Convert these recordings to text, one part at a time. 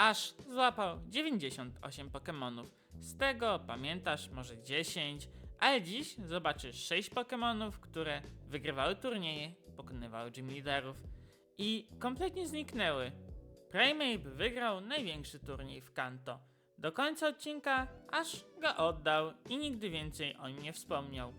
aż złapał 98 Pokémonów. Z tego pamiętasz może 10, ale dziś zobaczysz 6 Pokémonów, które wygrywały turnieje, pokonywały gym liderów i kompletnie zniknęły. Primeape wygrał największy turniej w Kanto. Do końca odcinka aż go oddał i nigdy więcej o nim nie wspomniał.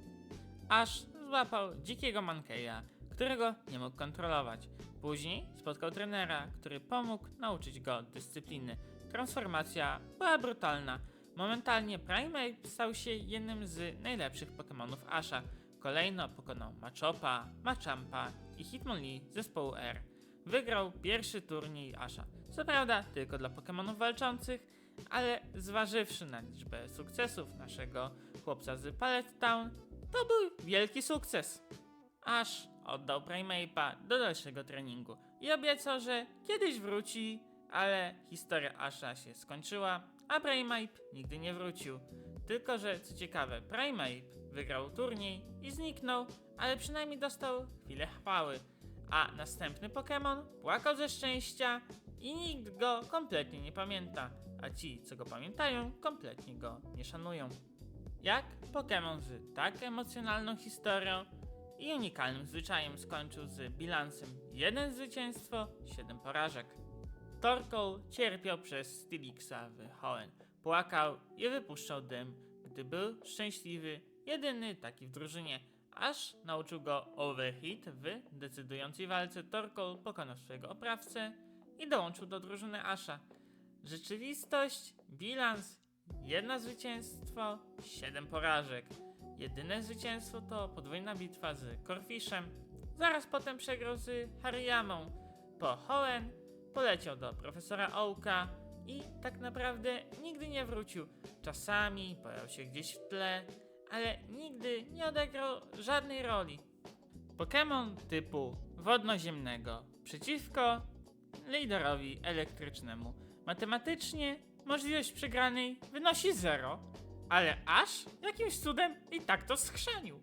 Aż złapał dzikiego Mankeya, którego nie mógł kontrolować. Później spotkał trenera, który pomógł nauczyć go dyscypliny. Transformacja była brutalna. Momentalnie Primeape stał się jednym z najlepszych Pokémonów Asha. Kolejno pokonał Machopa, Machampa i Hitmonlee zespołu R. Wygrał pierwszy turniej Asha. Co prawda tylko dla Pokémonów walczących, ale zważywszy na liczbę sukcesów naszego chłopca z Pallet Town, to był wielki sukces. Aż oddał Primeape'a do dalszego treningu i obiecał, że kiedyś wróci, ale historia Asha się skończyła, a Primeape nigdy nie wrócił. Tylko, że co ciekawe, Primeape wygrał turniej i zniknął, ale przynajmniej dostał chwilę chwały. A następny Pokémon płakał ze szczęścia i nikt go kompletnie nie pamięta, a ci, co go pamiętają, kompletnie go nie szanują. Jak Pokémon z tak emocjonalną historią i unikalnym zwyczajem skończył z bilansem 1 zwycięstwo, 7 porażek. Torkoł cierpiał przez Stilixa w Hoenn. Płakał i wypuszczał dym, gdy był szczęśliwy, jedyny taki w drużynie, aż nauczył go Overheat w decydującej walce Torkoł pokonał swojego oprawcę i dołączył do drużyny Asha. Rzeczywistość, bilans, jedno zwycięstwo, siedem porażek. Jedyne zwycięstwo to podwójna bitwa z Corfishem. Zaraz potem przegrał z Hariyamą. Po Hoenn poleciał do profesora Ołka i tak naprawdę nigdy nie wrócił. Czasami pojawił się gdzieś w tle, ale nigdy nie odegrał żadnej roli. Pokémon typu wodnoziemnego przeciwko liderowi elektrycznemu. Matematycznie możliwość przegranej wynosi 0, ale aż jakimś cudem i tak to schrzanił.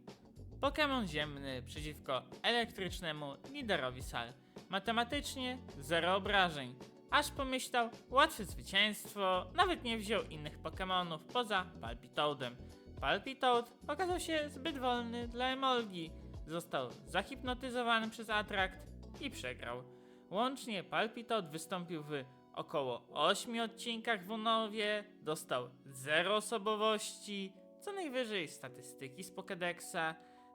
Pokémon ziemny przeciwko elektrycznemu liderowi sal. Matematycznie 0 obrażeń. Aż pomyślał, łatwe zwycięstwo, nawet nie wziął innych Pokémonów poza Palpitoadem. Palpitoad okazał się zbyt wolny dla Emolgi. Został zahipnotyzowany przez Atrakt i przegrał. Łącznie Palpitoad wystąpił w około 8 odcinkach w Unowie, dostał 0 osobowości, co najwyżej statystyki z Pokédexa.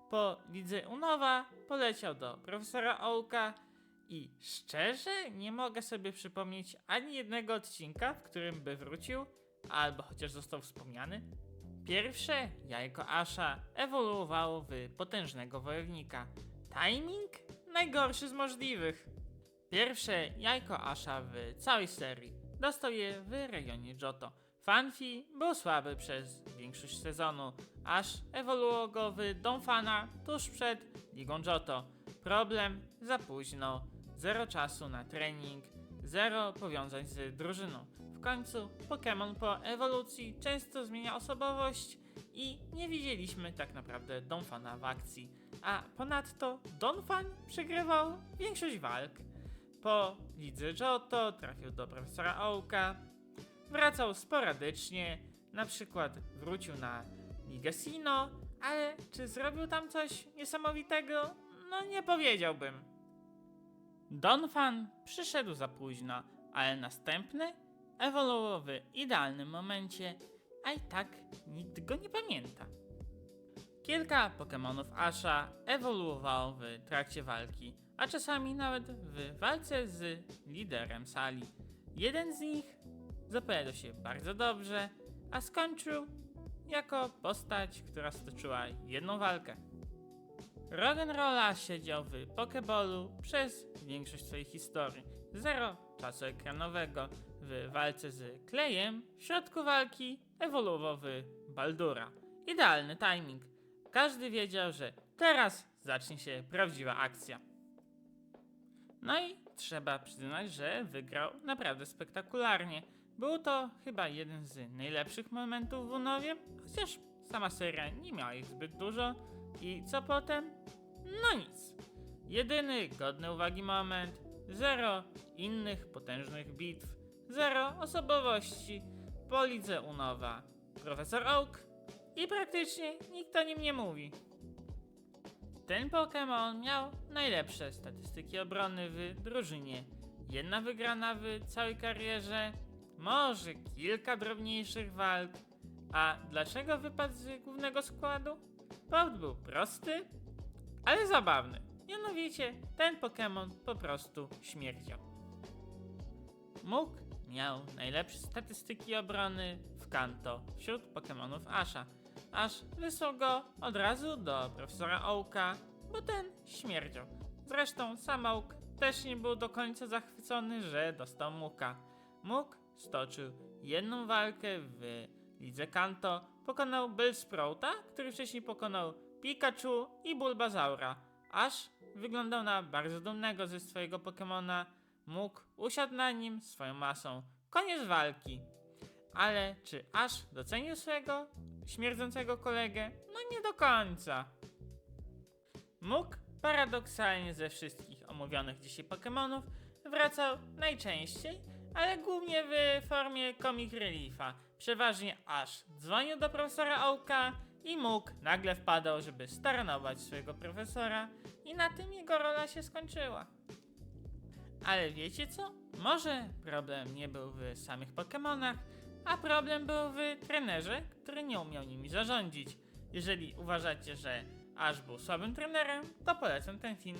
Po lidze Unowa poleciał do profesora Ołka i szczerze nie mogę sobie przypomnieć ani jednego odcinka, w którym by wrócił, albo chociaż został wspomniany. Pierwsze jajko Asha ewoluowało w potężnego wojownika. Timing? Najgorszy z możliwych. Pierwsze jajko Asha w całej serii. Dostał je w rejonie Johto. Fanfi był słaby przez większość sezonu, aż ewoluował go w Donfana tuż przed Ligą Johto. Problem za późno, zero czasu na trening, zero powiązań z drużyną. W końcu Pokémon po ewolucji często zmienia osobowość i nie widzieliśmy tak naprawdę Donfana w akcji. A ponadto Donfan przegrywał większość walk. Po lidze Johto trafił do profesora Ołka. Wracał sporadycznie, na przykład wrócił na Ligę Sino, ale czy zrobił tam coś niesamowitego? No nie powiedziałbym. Donfan przyszedł za późno, ale następny ewoluował w idealnym momencie, a i tak nikt go nie pamięta. Kilka Pokémonów Asha ewoluowało w trakcie walki, a czasami nawet w walce z liderem sali. Jeden z nich zapowiadał się bardzo dobrze, a skończył jako postać, która stoczyła jedną walkę. Rock'n'Rolla siedział w Pokeballu przez większość swojej historii. Zero czasu ekranowego. W walce z Klejem w środku walki ewoluował w Baldura. Idealny timing. Każdy wiedział, że teraz zacznie się prawdziwa akcja. No i trzeba przyznać, że wygrał naprawdę spektakularnie. Był to chyba jeden z najlepszych momentów w Unowie, chociaż sama seria nie miała ich zbyt dużo. I co potem? No nic. Jedyny godny uwagi moment, zero innych potężnych bitw, zero osobowości. Po lidze unowa profesor Oak i praktycznie nikt o nim nie mówi. Ten Pokémon miał najlepsze statystyki obrony w drużynie. Jedna wygrana w całej karierze, może kilka drobniejszych walk. A dlaczego wypadł z głównego składu? Powód był prosty, ale zabawny. Mianowicie ten Pokémon po prostu śmierdział. Mógł miał najlepsze statystyki obrony w Kanto wśród Pokémonów Asha. Aż wysłał go od razu do profesora Oaka, bo ten śmierdział. Zresztą sam Oak też nie był do końca zachwycony, że dostał Muka. Muk stoczył jedną walkę w lidze Kanto, pokonał Bellsprouta, który wcześniej pokonał Pikachu i Bulbazaura. Aż wyglądał na bardzo dumnego ze swojego Pokemona. Mógł usiadł na nim swoją masą. Koniec walki. Ale czy aż docenił swojego śmierdzącego kolegę? No nie do końca. Mógł paradoksalnie ze wszystkich omówionych dzisiaj Pokémonów wracał najczęściej, ale głównie w formie comic reliefa. Przeważnie aż dzwonił do profesora Oaka i mógł nagle wpadał, żeby staranować swojego profesora i na tym jego rola się skończyła. Ale wiecie co? Może problem nie był w samych Pokémonach, a problem był w trenerze, który nie umiał nimi zarządzić. Jeżeli uważacie, że Ash był słabym trenerem, to polecam ten film.